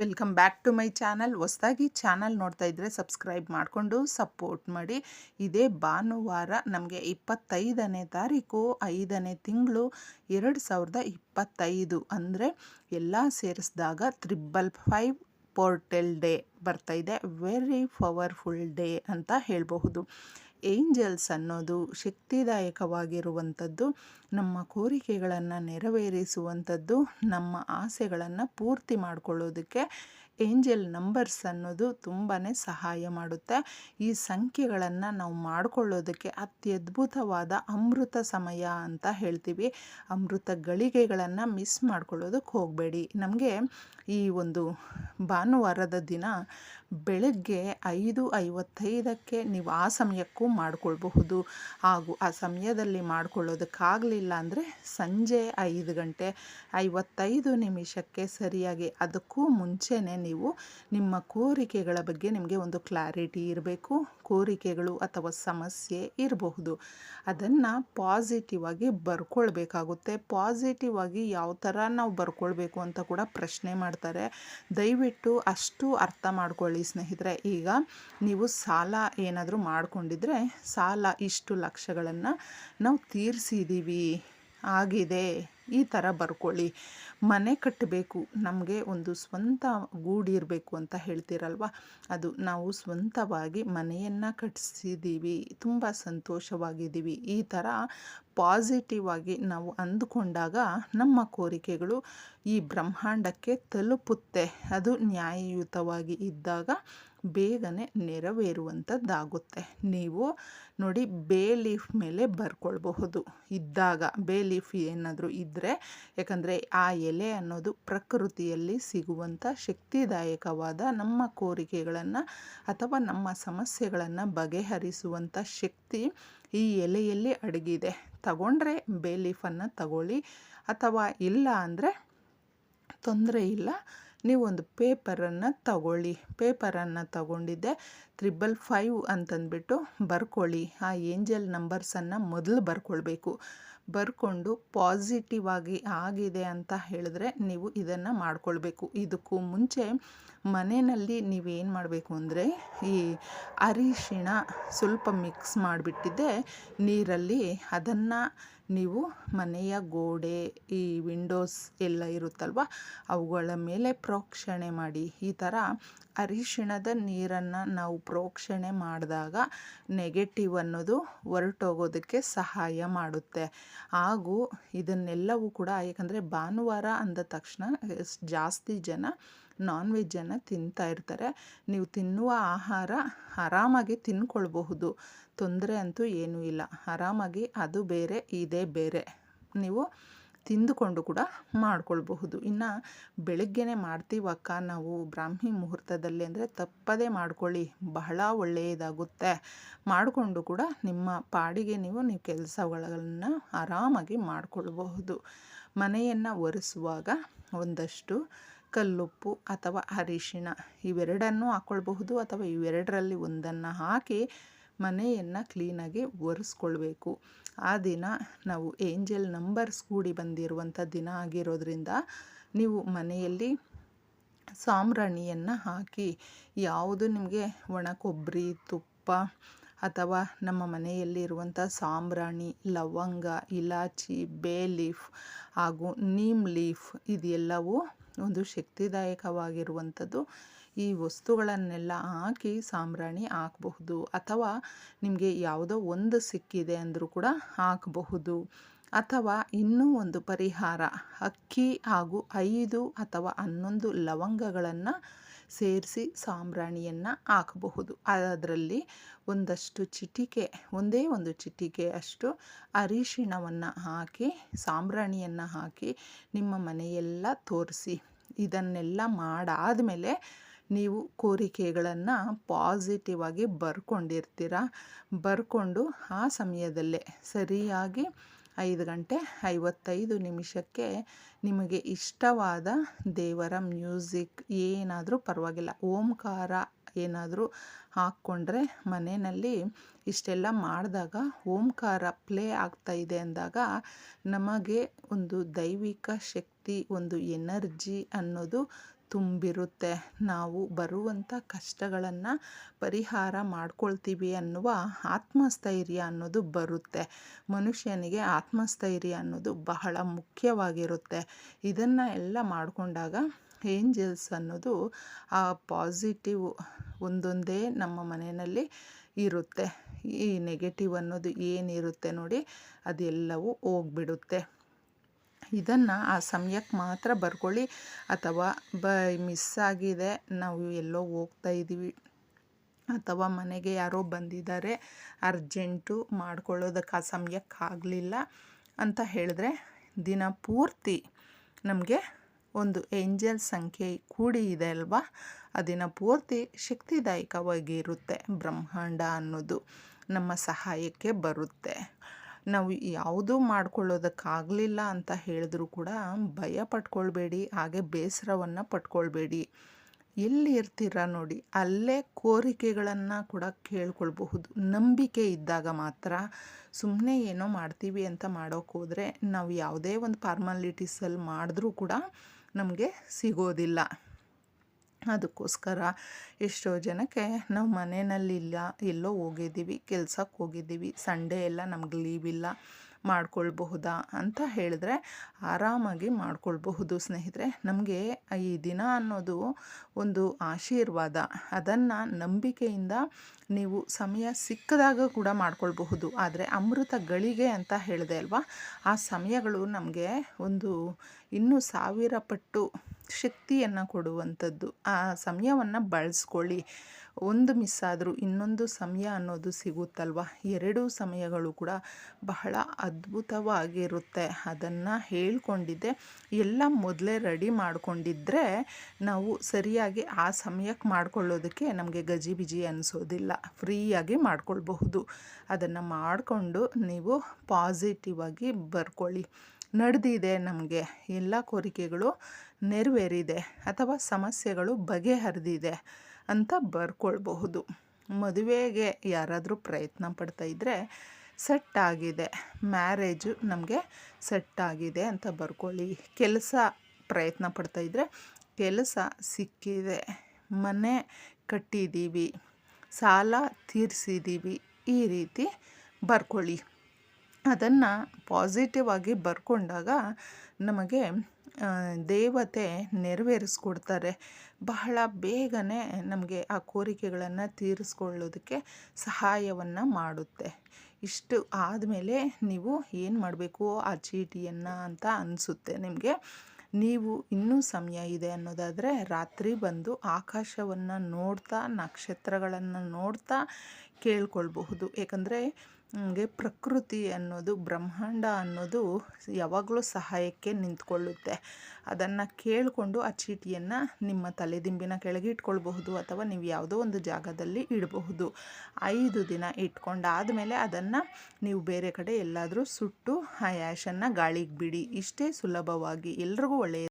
Welcome back to my channel ಹೊಸದಾಗಿ channel ನೋಡ್ತಾ ಇದ್ದರೆ ಸಬ್ಸ್ಕ್ರೈಬ್ ಮಾಡಿಕೊಂಡು ಸಪೋರ್ಟ್ ಮಾಡಿ. ಇದೇ ಭಾನುವಾರ ನಮಗೆ ಇಪ್ಪತ್ತೈದನೇ ತಾರೀಕು, ಐದನೇ ತಿಂಗಳು ಎರಡು ಸಾವಿರದ ಇಪ್ಪತ್ತೈದು. ಅಂದರೆ ಎಲ್ಲ ಸೇರಿಸಿದಾಗ ತ್ರಿಬಲ್ ಫೈವ್ ಪೋರ್ಟೆಲ್ ಡೇ ಬರ್ತಾ ಇದೆ. ವೆರಿ ಪವರ್ಫುಲ್ ಡೇ ಅಂತ ಹೇಳಬಹುದು. ಏಂಜಲ್ಸ್ ಅನ್ನೋದು ಶಕ್ತಿದಾಯಕವಾಗಿರುವಂಥದ್ದು, ನಮ್ಮ ಕೋರಿಕೆಗಳನ್ನು ನೆರವೇರಿಸುವಂಥದ್ದು, ನಮ್ಮ ಆಸೆಗಳನ್ನು ಪೂರ್ತಿ ಮಾಡಿಕೊಳ್ಳೋದಕ್ಕೆ ಏಂಜಲ್ ನಂಬರ್ಸ್ ಅನ್ನೋದು ತುಂಬಾ ಸಹಾಯ ಮಾಡುತ್ತೆ. ಈ ಸಂಖ್ಯೆಗಳನ್ನು ನಾವು ಮಾಡಿಕೊಳ್ಳೋದಕ್ಕೆ ಅತ್ಯದ್ಭುತವಾದ ಅಮೃತ ಸಮಯ ಅಂತ ಹೇಳ್ತೀವಿ. ಅಮೃತ ಗಳಿಗೆಗಳನ್ನು ಮಿಸ್ ಮಾಡ್ಕೊಳ್ಳೋದಕ್ಕೆ ಹೋಗಬೇಡಿ. ನಮಗೆ ಈ ಒಂದು ಭಾನುವಾರದ ದಿನ ಬೆಳಗ್ಗೆ ಐದು ಐವತ್ತೈದಕ್ಕೆ ನೀವು ಆ ಸಮಯಕ್ಕೂ ಮಾಡಿಕೊಳ್ಬಹುದು. ಹಾಗೂ ಆ ಸಮಯದಲ್ಲಿ ಮಾಡಿಕೊಳ್ಳೋದಕ್ಕಾಗಲಿಲ್ಲ ಅಂದರೆ ಸಂಜೆ ಐದು ಗಂಟೆ ಐವತ್ತೈದು ನಿಮಿಷಕ್ಕೆ ಸರಿಯಾಗಿ ಅದಕ್ಕೂ ಮುಂಚೆನೇ ನೀವು ನಿಮ್ಮ ಕೋರಿಕೆಗಳ ಬಗ್ಗೆ ನಿಮಗೆ ಒಂದು ಕ್ಲಾರಿಟಿ ಇರಬೇಕು. ಕೋರಿಕೆಗಳು ಅಥವಾ ಸಮಸ್ಯೆ ಇರಬಹುದು. ಅದನ್ನು ಪಾಸಿಟಿವ್ ಆಗಿ ಬರ್ಕೊಳ್ಬೇಕಾಗುತ್ತೆ. ಪಾಸಿಟಿವ್ ಆಗಿ ಯಾವ ಥರ ನಾವು ಬರ್ಕೊಳ್ಬೇಕು ಅಂತ ಕೂಡ ಪ್ರಶ್ನೆ ಮಾಡ್ತಾರೆ. ದಯವಿಟ್ಟು ಅಷ್ಟು ಅರ್ಥ ಮಾಡ್ಕೊಳ್ಳಿ ಸ್ನೇಹಿತರೆ. ಈಗ ನೀವು ಸಾಲ ಏನಾದರೂ ಮಾಡಿಕೊಂಡಿದ್ರೆ ಸಾಲ ಇಷ್ಟು ಲಕ್ಷಗಳನ್ನು ನಾವು ತೀರಿಸಿದ್ದೀವಿ ಆಗಿದೆ. ಈ ಥರ ಬರ್ಕೊಳ್ಳಿ. ಮನೆ ಕಟ್ಟಬೇಕು, ನಮಗೆ ಒಂದು ಸ್ವಂತ ಗೂಡಿರಬೇಕು ಅಂತ ಹೇಳ್ತೀರಲ್ವ? ಅದು ನಾವು ಸ್ವಂತವಾಗಿ ಮನೆಯನ್ನು ಕಟ್ಟಿಸಿದ್ದೀವಿ ತುಂಬ ಸಂತೋಷವಾಗಿದ್ದೀವಿ ಈ ಥರ ಪಾಸಿಟಿವ್ ಆಗಿ ನಾವು ಅಂದುಕೊಂಡಾಗ ನಮ್ಮ ಕೋರಿಕೆಗಳು ಈ ಬ್ರಹ್ಮಾಂಡಕ್ಕೆ ತಲುಪುತ್ತೆ. ಅದು ನ್ಯಾಯಯುತವಾಗಿ ಇದ್ದಾಗ ಬೇಗನೆ ನೆರವೇರುವಂಥದ್ದಾಗುತ್ತೆ. ನೀವು ನೋಡಿ, ಬೇ ಲೀಫ್ ಮೇಲೆ ಬರ್ಕೊಳ್ಬಹುದು. ಇದ್ದಾಗ ಬೇ ಲೀಫ್ ಏನಾದರೂ ಇದ್ದರೆ ಯಾಕಂದರೆ ಆ ಎಲೆ ಅನ್ನೋದು ಪ್ರಕೃತಿಯಲ್ಲಿ ಸಿಗುವಂಥ ಶಕ್ತಿದಾಯಕವಾದ ನಮ್ಮ ಕೋರಿಕೆಗಳನ್ನು ಅಥವಾ ನಮ್ಮ ಸಮಸ್ಯೆಗಳನ್ನು ಬಗೆಹರಿಸುವಂಥ ಶಕ್ತಿ ಈ ಎಲೆಯಲ್ಲಿ ಅಡಗಿದೆ. ತಗೊಂಡ್ರೆ ಬೇ ಲೀಫನ್ನು ತಗೊಳ್ಳಿ. ಅಥವಾ ಇಲ್ಲ ಅಂದರೆ ತೊಂದರೆ ಇಲ್ಲ. ನೀವೊಂದು ಪೇಪರನ್ನು ತಗೊಳ್ಳಿ. ಪೇಪರನ್ನು ತಗೊಂಡಿದ್ದೆ. ತ್ರಿಬಲ್ ಫೈವ್ ಅಂತಂದ್ಬಿಟ್ಟು ಬರ್ಕೊಳ್ಳಿ. ಆ ಏಂಜಲ್ ನಂಬರ್ಸನ್ನು ಮೊದಲು ಬರ್ಕೊಳ್ಬೇಕು. ಬರ್ಕೊಂಡು ಪಾಸಿಟಿವ್ ಆಗಿ ಆಗಿದೆ ಅಂತ ಹೇಳಿದ್ರೆ ನೀವು ಇದನ್ನು ಮಾಡ್ಕೊಳ್ಬೇಕು. ಇದಕ್ಕೂ ಮುಂಚೆ ಮನೆಯಲ್ಲಿ ನೀವೇನು ಮಾಡಬೇಕು ಅಂದರೆ ಈ ಅರಿಶಿಣ ಸ್ವಲ್ಪ ಮಿಕ್ಸ್ ಮಾಡಿಬಿಟ್ಟಿದ್ದೆ. ನೀರಲ್ಲಿ ಅದನ್ನು ನೀವು ಮನೆಯ ಗೋಡೆ, ಈ ವಿಂಡೋಸ್ ಎಲ್ಲ ಇರುತ್ತಲ್ವ, ಅವುಗಳ ಮೇಲೆ ಪ್ರೋಕ್ಷಣೆ ಮಾಡಿ. ಈ ಥರ ಅರಿಶಿಣದ ನೀರನ್ನು ನಾವು ಪ್ರೋಕ್ಷಣೆ ಮಾಡಿದಾಗ ನೆಗೆಟಿವ್ ಅನ್ನೋದು ಹೊರಟೋಗೋದಕ್ಕೆ ಸಹಾಯ ಮಾಡುತ್ತೆ. ಹಾಗೂ ಇದನ್ನೆಲ್ಲವೂ ಕೂಡ ಯಾಕಂದರೆ ಭಾನುವಾರ ಅಂದ ತಕ್ಷಣ ಜಾಸ್ತಿ ಜನ ನಾನ್ ವೆಜ್ಜನ್ನು ತಿಂತಾ ಇರ್ತಾರೆ. ನೀವು ತಿನ್ನುವ ಆಹಾರ ಆರಾಮಾಗಿ ತಿನ್ಕೊಳ್ಬಹುದು. ತೊಂದರೆ ಅಂತೂ ಏನೂ ಇಲ್ಲ. ಆರಾಮಾಗಿ ಅದು ಬೇರೆ, ಇದೇ ಬೇರೆ. ನೀವು ತಿಂದುಕೊಂಡು ಕೂಡ ಮಾಡ್ಕೊಳ್ಬಹುದು. ಇನ್ನು ಬೆಳಗ್ಗೆನೇ ಮಾಡ್ತೀವಕ್ಕ ನಾವು ಬ್ರಾಹ್ಮಿ ಮುಹೂರ್ತದಲ್ಲಿ ಅಂದರೆ ತಪ್ಪದೇ ಮಾಡ್ಕೊಳ್ಳಿ. ಬಹಳ ಒಳ್ಳೆಯದಾಗುತ್ತೆ. ಮಾಡಿಕೊಂಡು ಕೂಡ ನಿಮ್ಮ ಪಾಡಿಗೆ ನೀವು ನೀವು ಕೆಲಸಗಳನ್ನು ಆರಾಮಾಗಿ ಮಾಡಿಕೊಳ್ಬಹುದು. ಮನೆಯನ್ನು ಒರೆಸುವಾಗ ಒಂದಷ್ಟು ಕಲ್ಲುಪ್ಪು ಅಥವಾ ಅರಿಶಿಣ ಇವೆರಡನ್ನೂ ಹಾಕ್ಕೊಳ್ಬಹುದು ಅಥವಾ ಇವೆರಡರಲ್ಲಿ ಒಂದನ್ನು ಹಾಕಿ ಮನೆಯನ್ನು ಕ್ಲೀನಾಗಿ ಒರೆಸ್ಕೊಳ್ಬೇಕು. ಆ ದಿನ ನಾವು ಏಂಜಲ್ ನಂಬರ್ಸ್ ಕೂಡಿ ಬಂದಿರುವಂಥ ದಿನ ಆಗಿರೋದ್ರಿಂದ ನೀವು ಮನೆಯಲ್ಲಿ ಸಾಂಬ್ರಾಣಿಯನ್ನು ಹಾಕಿ ಯಾವುದು ನಿಮಗೆ ಒಣ ಕೊಬ್ಬರಿ, ತುಪ್ಪ ಅಥವಾ ನಮ್ಮ ಮನೆಯಲ್ಲಿ ಇರುವಂಥ ಸಾಂಬ್ರಾಣಿ, ಲವಂಗ, ಇಲಾಚಿ, ಬೇ ಲೀಫ್ ಹಾಗೂ ನೀಮ್ ಲೀಫ್ ಇದೆಲ್ಲವೂ ಒಂದು ಶಕ್ತಿದಾಯಕವಾಗಿರುವಂಥದ್ದು. ಈ ವಸ್ತುಗಳನ್ನೆಲ್ಲ ಹಾಕಿ ಸಾಂಬ್ರಾಣಿ ಹಾಕಬಹುದು. ಅಥವಾ ನಿಮಗೆ ಯಾವುದೋ ಒಂದು ಸಿಕ್ಕಿದೆ ಅಂದರೂ ಕೂಡ ಹಾಕಬಹುದು. ಅಥವಾ ಇನ್ನೂ ಒಂದು ಪರಿಹಾರ, ಅಕ್ಕಿ ಹಾಗೂ ಐದು ಅಥವಾ ಹನ್ನೊಂದು ಲವಂಗಗಳನ್ನು ಸೇರಿಸಿ ಸಾಂಬ್ರಾಣಿಯನ್ನು ಹಾಕಬಹುದು. ಅದರಲ್ಲಿ ಒಂದಷ್ಟು ಚಿಟಿಕೆ, ಒಂದೇ ಒಂದು ಚಿಟಿಕೆ ಅಷ್ಟು ಅರಿಶಿಣವನ್ನು ಹಾಕಿ, ಸಾಂಬ್ರಾಣಿಯನ್ನು ಹಾಕಿ ನಿಮ್ಮ ಮನೆಯೆಲ್ಲ ತೋರಿಸಿ. ಇದನ್ನೆಲ್ಲ ಮಾಡಾದಮೇಲೆ ನೀವು ಕೋರಿಕೆಗಳನ್ನು ಪಾಸಿಟಿವ್ ಆಗಿ ಬರ್ಕೊಂಡಿರ್ತೀರ, ಬರ್ಕೊಂಡು ಆ ಸಮಯದಲ್ಲೇ ಸರಿಯಾಗಿ ಐದು ಗಂಟೆ ಐವತ್ತೈದು ನಿಮಿಷಕ್ಕೆ ನಿಮಗೆ ಇಷ್ಟವಾದ ದೇವರ ಮ್ಯೂಸಿಕ್ ಏನಾದರೂ ಪರವಾಗಿಲ್ಲ. ಓಂಕಾರ ಏನಾದರೂ ಹಾಕ್ಕೊಂಡ್ರೆ ಮನೆಯಲ್ಲಿ ಇಷ್ಟೆಲ್ಲ ಮಾಡಿದಾಗ ಓಂಕಾರ ಪ್ಲೇ ಆಗ್ತಾ ಇದೆ ಅಂದಾಗ ನಮಗೆ ಒಂದು ದೈವಿಕ ಶಕ್ತಿ, ಒಂದು ಎನರ್ಜಿ ಅನ್ನೋದು ತುಂಬಿರುತ್ತೆ. ನಾವು ಬರುವಂಥ ಕಷ್ಟಗಳನ್ನು ಪರಿಹಾರ ಮಾಡ್ಕೊಳ್ತೀವಿ ಅನ್ನುವ ಆತ್ಮಸ್ಥೈರ್ಯ ಅನ್ನೋದು ಬರುತ್ತೆ. ಮನುಷ್ಯನಿಗೆ ಆತ್ಮಸ್ಥೈರ್ಯ ಅನ್ನೋದು ಬಹಳ ಮುಖ್ಯವಾಗಿರುತ್ತೆ. ಇದನ್ನು ಎಲ್ಲ ಮಾಡಿಕೊಂಡಾಗ ಏಂಜಲ್ಸ್ ಅನ್ನೋದು ಆ ಪಾಸಿಟಿವ್ ಒಂದೊಂದೇ ನಮ್ಮ ಮನೆಯಲ್ಲಿ ಇರುತ್ತೆ. ಈ ನೆಗೆಟಿವ್ ಅನ್ನೋದು ಏನಿರುತ್ತೆ ನೋಡಿ ಅದೆಲ್ಲವೂ ಹೋಗ್ಬಿಡುತ್ತೆ. ಇದನ್ನು ಆ ಸಮಯಕ್ಕೆ ಮಾತ್ರ ಬರ್ಕೊಳ್ಳಿ. ಅಥವಾ ಬ ಮಿಸ್ ಆಗಿದೆ, ನಾವು ಎಲ್ಲೋ ಹೋಗ್ತಾ ಇದ್ದೀವಿ. ಅಥವಾ ಮನೆಗೆ ಯಾರೋ ಬಂದಿದ್ದಾರೆ, ಅರ್ಜೆಂಟು ಮಾಡ್ಕೊಳ್ಳೋದಕ್ಕೆ ಆ ಸಮಯಕ್ಕೆ ಆಗಲಿಲ್ಲ ಅಂತ ಹೇಳಿದ್ರೆ ದಿನ ಪೂರ್ತಿ ನಮಗೆ ಒಂದು ಏಂಜಲ್ ಸಂಖ್ಯೆ ಕೂಡಿ ಇದೆ ಅಲ್ವಾ? ಆ ದಿನ ಪೂರ್ತಿ ಶಕ್ತಿದಾಯಕವಾಗಿ ಇರುತ್ತೆ ಬ್ರಹ್ಮಾಂಡ ಅನ್ನೋದು ನಮ್ಮ ಸಹಾಯಕ್ಕೆ ಬರುತ್ತೆ. ನಾವು ಯಾವುದೂ ಮಾಡ್ಕೊಳ್ಳೋದಕ್ಕಾಗಲಿಲ್ಲ ಅಂತ ಹೇಳಿದ್ರೂ ಕೂಡ ಭಯ ಪಟ್ಕೊಳ್ಬೇಡಿ, ಹಾಗೆ ಬೇಸರವನ್ನು ಪಟ್ಕೊಳ್ಬೇಡಿ. ಎಲ್ಲಿ ಇರ್ತೀರ ನೋಡಿ, ಅಲ್ಲೇ ಕೋರಿಕೆಗಳನ್ನು ಕೂಡ ಕೇಳ್ಕೊಳ್ಬಹುದು. ನಂಬಿಕೆ ಇದ್ದಾಗ ಮಾತ್ರ ಸುಮ್ಮನೆ ಏನೋ ಮಾಡ್ತೀವಿ ಅಂತ ಮಾಡೋಕೆ ಹೋದರೆ ನಾವು ಯಾವುದೇ ಒಂದು ಫಾರ್ಮಾಲಿಟೀಸಲ್ಲಿ ಮಾಡಿದ್ರೂ ಕೂಡ ನಮಗೆ ಸಿಗೋದಿಲ್ಲ. ಅದಕ್ಕೋಸ್ಕರ ಎಷ್ಟೋ ಜನಕ್ಕೆ ನಾವು ಮನೆಯಲ್ಲಿಲ್ಲ ಎಲ್ಲೋ ಹೋಗಿದ್ದೀವಿ, ಕೆಲ್ಸಕ್ಕೆ ಹೋಗಿದ್ದೀವಿ, ಸಂಡೇ ಎಲ್ಲ ನಮ್ಗೆ ಲೀವ್ ಇಲ್ಲ, ಮಾಡ್ಕೊಳ್ಬಹುದಾ ಅಂತ ಹೇಳಿದ್ರೆ ಆರಾಮಾಗಿ ಮಾಡ್ಕೊಳ್ಬಹುದು ಸ್ನೇಹಿತರೆ. ನಮಗೆ ಈ ದಿನ ಅನ್ನೋದು ಒಂದು ಆಶೀರ್ವಾದ. ಅದನ್ನು ನಂಬಿಕೆಯಿಂದ ನೀವು ಸಮಯ ಸಿಕ್ಕದಾಗ ಕೂಡ ಮಾಡ್ಕೊಳ್ಬಹುದು. ಆದರೆ ಅಮೃತ ಗಳಿಗೆ ಅಂತ ಹೇಳಿದೆ ಅಲ್ವಾ? ಆ ಸಮಯಗಳು ನಮಗೆ ಒಂದು ಇನ್ನೂ ಸಾವಿರ ಪಟ್ಟು ಶಕ್ತಿಯನ್ನು ಕೊಡುವಂಥದ್ದು, ಆ ಸಮಯವನ್ನು ಬಳಸ್ಕೊಳ್ಳಿ. ಒಂದು ಮಿಸ್ ಆದರೂ ಇನ್ನೊಂದು ಸಮಯ ಅನ್ನೋದು ಸಿಗುತ್ತಲ್ವ? ಎರಡೂ ಸಮಯಗಳು ಕೂಡ ಬಹಳ ಅದ್ಭುತವಾಗಿರುತ್ತೆ. ಅದನ್ನು ಹೇಳ್ಕೊಂಡಿದ್ದೆ. ಎಲ್ಲ ಮೊದಲೇ ರೆಡಿ ಮಾಡಿಕೊಂಡಿದ್ದರೆ ನಾವು ಸರಿಯಾಗಿ ಆ ಸಮಯಕ್ಕೆ ಮಾಡ್ಕೊಳ್ಳೋದಕ್ಕೆ ನಮಗೆ ಗಜಿಬಿಜಿ ಅನಿಸೋದಿಲ್ಲ. ಫ್ರೀಯಾಗಿ ಮಾಡ್ಕೊಳ್ಬಹುದು. ಅದನ್ನು ಮಾಡಿಕೊಂಡು ನೀವು ಪಾಸಿಟಿವ್ ಆಗಿ ಬರ್ಕೊಳ್ಳಿ. ನಡೆದಿದೆ, ನಮಗೆ ಎಲ್ಲ ಕೋರಿಕೆಗಳು ನೆರವೇರಿದೆ ಅಥವಾ ಸಮಸ್ಯೆಗಳು ಬಗೆಹರಿದಿದೆ ಅಂತ ಬರ್ಕೊಳ್ಬಹುದು. ಮದುವೆಗೆ ಯಾರಾದರೂ ಪ್ರಯತ್ನ ಪಡ್ತಾ ಇದ್ದರೆ ಸೆಟ್ ಆಗಿದೆ, ಮ್ಯಾರೇಜು ನಮಗೆ ಸೆಟ್ ಆಗಿದೆ ಅಂತ ಬರ್ಕೊಳ್ಳಿ. ಕೆಲಸ ಪ್ರಯತ್ನ ಪಡ್ತಾ ಇದ್ದರೆ ಕೆಲಸ ಸಿಕ್ಕಿದೆ, ಮನೆ ಕಟ್ಟಿದ್ದೀವಿ ಸಾಲ ತೀರಿಸಿದ್ದೀವಿ ಈ ರೀತಿ ಬರ್ಕೊಳ್ಳಿ. ಅದನ್ನು ಪಾಸಿಟಿವ್ ಆಗಿ ಬರ್ಕೊಂಡಾಗ ನಮಗೆ ದೇವತೆ ನೆರವೇರಿಸ್ಕೊಡ್ತಾರೆ. ಬಹಳ ಬೇಗನೆ ನಮಗೆ ಆ ಕೋರಿಕೆಗಳನ್ನು ತೀರಿಸ್ಕೊಳ್ಳೋದಕ್ಕೆ ಸಹಾಯವನ್ನು ಮಾಡುತ್ತೆ. ಇಷ್ಟು ಆದಮೇಲೆ ನೀವು ಏನು ಮಾಡಬೇಕು ಆ ಚೀಟಿಯನ್ನು ಅಂತ ಅನಿಸುತ್ತೆ ನಿಮಗೆ. ನೀವು ಇನ್ನೂ ಸಮಯ ಇದೆ ಅನ್ನೋದಾದರೆ ರಾತ್ರಿ ಬಂದು ಆಕಾಶವನ್ನು ನೋಡ್ತಾ, ನಕ್ಷತ್ರಗಳನ್ನು ನೋಡ್ತಾ ಕೇಳ್ಕೊಳ್ಬಹುದು. ಏಕೆಂದರೆ ನಮಗೆ ಪ್ರಕೃತಿ ಅನ್ನೋದು, ಬ್ರಹ್ಮಾಂಡ ಅನ್ನೋದು ಯಾವಾಗಲೂ ಸಹಾಯಕ್ಕೆ ನಿಂತ್ಕೊಳ್ಳುತ್ತೆ. ಅದನ್ನು ಕೇಳಿಕೊಂಡು ಆ ಚೀಟಿಯನ್ನು ನಿಮ್ಮ ತಲೆದಿಂಬಿನ ಕೆಳಗೆ ಇಟ್ಕೊಳ್ಬಹುದು ಅಥವಾ ನೀವು ಯಾವುದೋ ಒಂದು ಜಾಗದಲ್ಲಿ ಇಡಬಹುದು. ಐದು ದಿನ ಇಟ್ಕೊಂಡಾದಮೇಲೆ ಅದನ್ನು ನೀವು ಬೇರೆ ಕಡೆ ಎಲ್ಲಾದರೂ ಸುಟ್ಟು ಆ ಆ್ಯಶನ್ನು ಗಾಳಿಗೆ ಬಿಡಿ. ಇಷ್ಟೇ ಸುಲಭವಾಗಿ. ಎಲ್ರಿಗೂ ಒಳ್ಳೆಯ